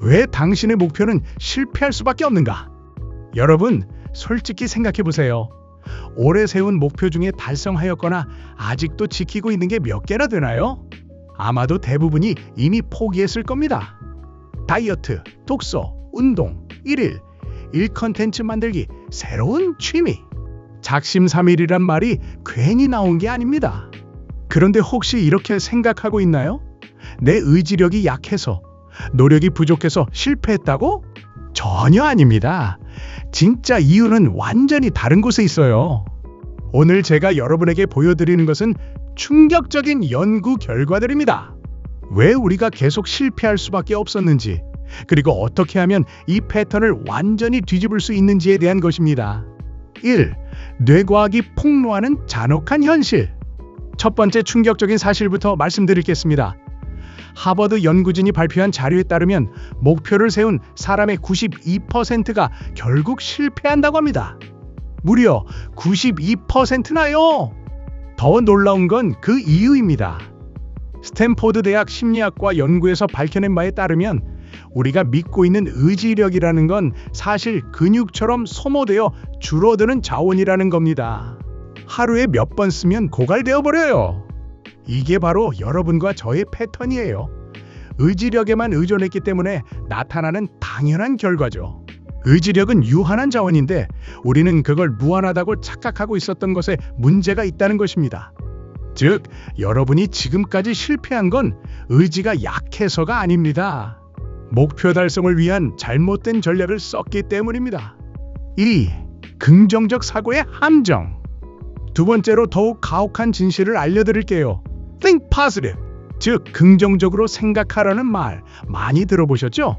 왜 당신의 목표는 실패할 수밖에 없는가? 여러분, 솔직히 생각해 보세요. 오래 세운 목표 중에 달성하였거나 아직도 지키고 있는 게 몇 개나 되나요? 아마도 대부분이 이미 포기했을 겁니다. 다이어트, 독서, 운동, 일일, 일 컨텐츠 만들기, 새로운 취미. 작심삼일이란 말이 괜히 나온 게 아닙니다. 그런데 혹시 이렇게 생각하고 있나요? 내 의지력이 약해서, 노력이 부족해서 실패했다고? 전혀 아닙니다. 진짜 이유는 완전히 다른 곳에 있어요. 오늘 제가 여러분에게 보여드리는 것은 충격적인 연구 결과들입니다. 왜 우리가 계속 실패할 수밖에 없었는지, 그리고 어떻게 하면 이 패턴을 완전히 뒤집을 수 있는지에 대한 것입니다. 1. 뇌과학이 폭로하는 잔혹한 현실. 첫 번째 충격적인 사실부터 말씀드리겠습니다. 하버드 연구진이 발표한 자료에 따르면 목표를 세운 사람의 92%가 결국 실패한다고 합니다. 무려 92%나요! 더 놀라운 건 그 이유입니다. 스탠포드 대학 심리학과 연구에서 밝혀낸 바에 따르면 우리가 믿고 있는 의지력이라는 건 사실 근육처럼 소모되어 줄어드는 자원이라는 겁니다. 하루에 몇 번 쓰면 고갈되어 버려요. 이게 바로 여러분과 저의 패턴이에요. 의지력에만 의존했기 때문에 나타나는 당연한 결과죠. 의지력은 유한한 자원인데 우리는 그걸 무한하다고 착각하고 있었던 것에 문제가 있다는 것입니다. 즉, 여러분이 지금까지 실패한 건 의지가 약해서가 아닙니다. 목표 달성을 위한 잘못된 전략을 썼기 때문입니다. 2. 긍정적 사고의 함정. 두 번째로 더욱 가혹한 진실을 알려드릴게요. Positive. 즉, 긍정적으로 생각하라는 말 많이 들어보셨죠?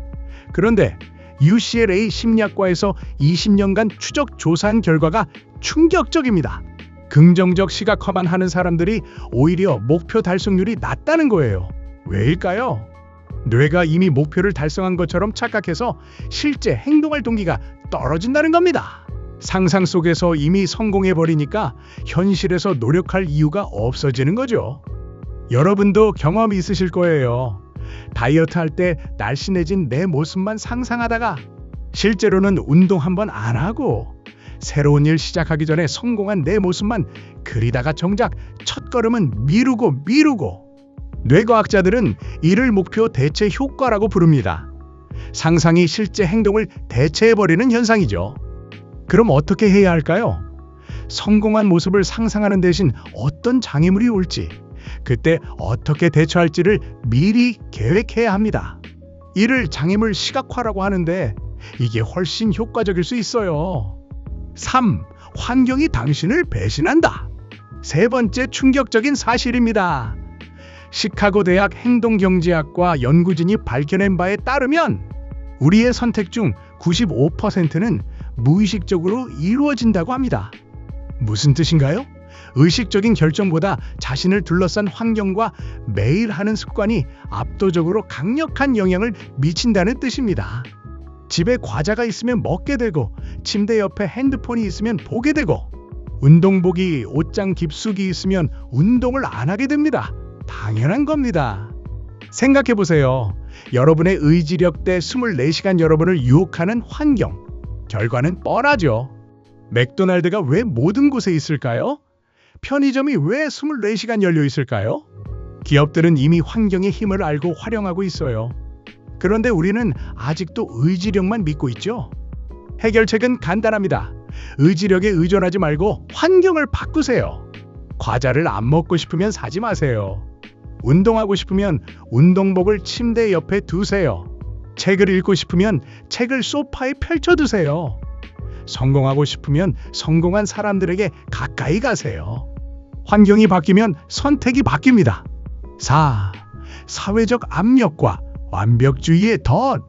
그런데 UCLA 심리학과에서 20년간 추적 조사한 결과가 충격적입니다. 긍정적 시각화만 하는 사람들이 오히려 목표 달성률이 낮다는 거예요. 왜일까요? 뇌가 이미 목표를 달성한 것처럼 착각해서 실제 행동할 동기가 떨어진다는 겁니다. 상상 속에서 이미 성공해버리니까 현실에서 노력할 이유가 없어지는 거죠. 여러분도 경험이 있으실 거예요. 다이어트 할 때 날씬해진 내 모습만 상상하다가 실제로는 운동 한번 안 하고 새로운 일 시작하기 전에 성공한 내 모습만 그리다가 정작 첫 걸음은 미루고 미루고 뇌과학자들은 이를 목표 대체 효과라고 부릅니다. 상상이 실제 행동을 대체해버리는 현상이죠. 그럼 어떻게 해야 할까요? 성공한 모습을 상상하는 대신 어떤 장애물이 올지, 그때 어떻게 대처할지를 미리 계획해야 합니다. 이를 장애물 시각화라고 하는데 이게 훨씬 효과적일 수 있어요. 3. 환경이 당신을 배신한다. 세 번째 충격적인 사실입니다. 시카고 대학 행동경제학과 연구진이 밝혀낸 바에 따르면 우리의 선택 중 95%는 무의식적으로 이루어진다고 합니다. 무슨 뜻인가요? 의식적인 결정보다 자신을 둘러싼 환경과 매일 하는 습관이 압도적으로 강력한 영향을 미친다는 뜻입니다. 집에 과자가 있으면 먹게 되고 침대 옆에 핸드폰이 있으면 보게 되고 운동복이 옷장 깊숙이 있으면 운동을 안 하게 됩니다. 당연한 겁니다. 생각해 보세요. 여러분의 의지력 대 24시간 여러분을 유혹하는 환경. 결과는 뻔하죠. 맥도날드가 왜 모든 곳에 있을까요? 편의점이 왜 24시간 열려 있을까요? 기업들은 이미 환경의 힘을 알고 활용하고 있어요. 그런데 우리는 아직도 의지력만 믿고 있죠. 해결책은 간단합니다. 의지력에 의존하지 말고 환경을 바꾸세요. 과자를 안 먹고 싶으면 사지 마세요. 운동하고 싶으면 운동복을 침대 옆에 두세요. 책을 읽고 싶으면 책을 소파에 펼쳐두세요. 성공하고 싶으면 성공한 사람들에게 가까이 가세요. 환경이 바뀌면 선택이 바뀝니다. 4. 사회적 압력과 완벽주의의 덫.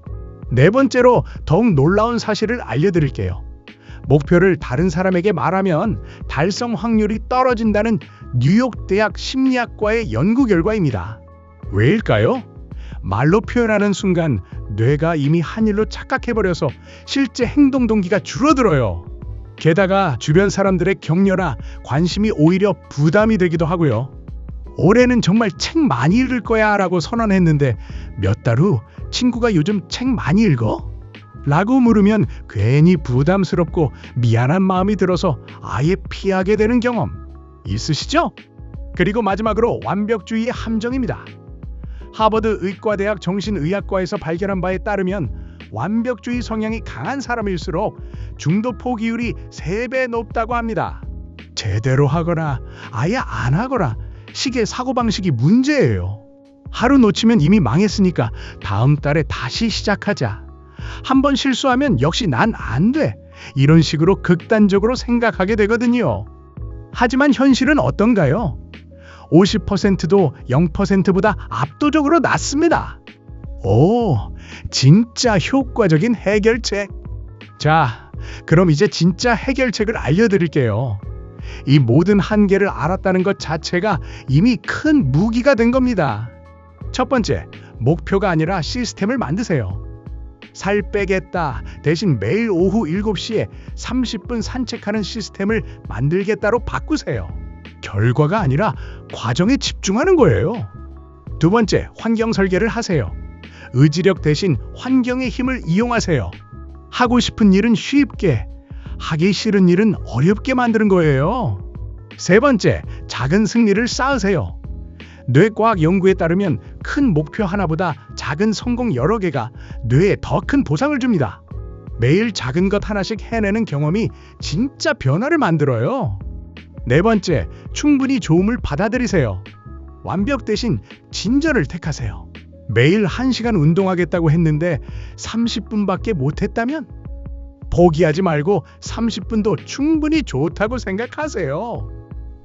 네 번째로 더욱 놀라운 사실을 알려드릴게요. 목표를 다른 사람에게 말하면 달성 확률이 떨어진다는 뉴욕 대학 심리학과의 연구 결과입니다. 왜일까요? 말로 표현하는 순간 뇌가 이미 한 일로 착각해버려서 실제 행동 동기가 줄어들어요. 게다가 주변 사람들의 격려나 관심이 오히려 부담이 되기도 하고요. 올해는 정말 책 많이 읽을 거야 라고 선언했는데 몇 달 후 친구가 요즘 책 많이 읽어? 라고 물으면 괜히 부담스럽고 미안한 마음이 들어서 아예 피하게 되는 경험 있으시죠? 그리고 마지막으로 완벽주의의 함정입니다. 하버드 의과대학 정신의학과에서 발견한 바에 따르면 완벽주의 성향이 강한 사람일수록 중도 포기율이 3배 높다고 합니다. 제대로 하거나 아예 안 하거나 시계 사고방식이 문제예요. 하루 놓치면 이미 망했으니까 다음 달에 다시 시작하자. 한 번 실수하면 역시 난 안 돼. 이런 식으로 극단적으로 생각하게 되거든요. 하지만 현실은 어떤가요? 50%도 0%보다 압도적으로 낮습니다. 오, 진짜 효과적인 해결책. 자, 그럼 이제 진짜 해결책을 알려드릴게요. 이 모든 한계를 알았다는 것 자체가 이미 큰 무기가 된 겁니다. 첫 번째, 목표가 아니라 시스템을 만드세요. 살 빼겠다 대신 매일 오후 7시에 30분 산책하는 시스템을 만들겠다로 바꾸세요. 결과가 아니라 과정에 집중하는 거예요. 두 번째, 환경 설계를 하세요. 의지력 대신 환경의 힘을 이용하세요. 하고 싶은 일은 쉽게, 하기 싫은 일은 어렵게 만드는 거예요. 세 번째, 작은 승리를 쌓으세요. 뇌과학 연구에 따르면 큰 목표 하나보다 작은 성공 여러 개가 뇌에 더 큰 보상을 줍니다. 매일 작은 것 하나씩 해내는 경험이 진짜 변화를 만들어요. 네 번째, 충분히 좋음을 받아들이세요. 완벽 대신 진전을 택하세요. 매일 1시간 운동하겠다고 했는데 30분밖에 못했다면 포기하지 말고 30분도 충분히 좋다고 생각하세요.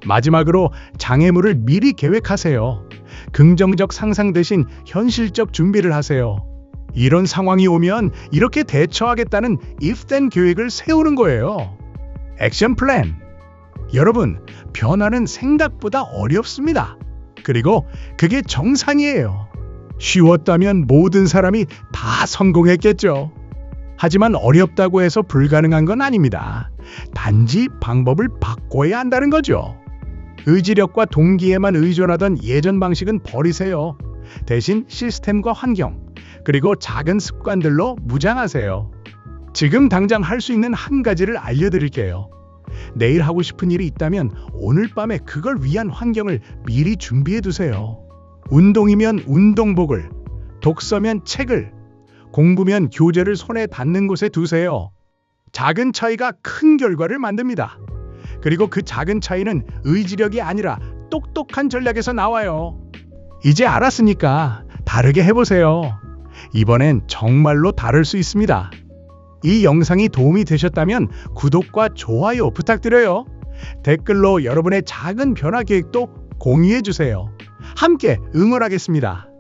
마지막으로 장애물을 미리 계획하세요. 긍정적 상상 대신 현실적 준비를 하세요. 이런 상황이 오면 이렇게 대처하겠다는 if then 계획을 세우는 거예요. 액션 플랜. 여러분, 변화는 생각보다 어렵습니다. 그리고 그게 정상이에요. 쉬웠다면 모든 사람이 다 성공했겠죠. 하지만 어렵다고 해서 불가능한 건 아닙니다. 단지 방법을 바꿔야 한다는 거죠. 의지력과 동기에만 의존하던 예전 방식은 버리세요. 대신 시스템과 환경, 그리고 작은 습관들로 무장하세요. 지금 당장 할 수 있는 한 가지를 알려드릴게요. 내일 하고 싶은 일이 있다면 오늘 밤에 그걸 위한 환경을 미리 준비해 두세요. 운동이면 운동복을, 독서면 책을, 공부면 교재를 손에 닿는 곳에 두세요. 작은 차이가 큰 결과를 만듭니다. 그리고 그 작은 차이는 의지력이 아니라 똑똑한 전략에서 나와요. 이제 알았으니까 다르게 해보세요. 이번엔 정말로 다를 수 있습니다. 이 영상이 도움이 되셨다면 구독과 좋아요 부탁드려요. 댓글로 여러분의 작은 변화 계획도 공유해 주세요. 함께 응원하겠습니다.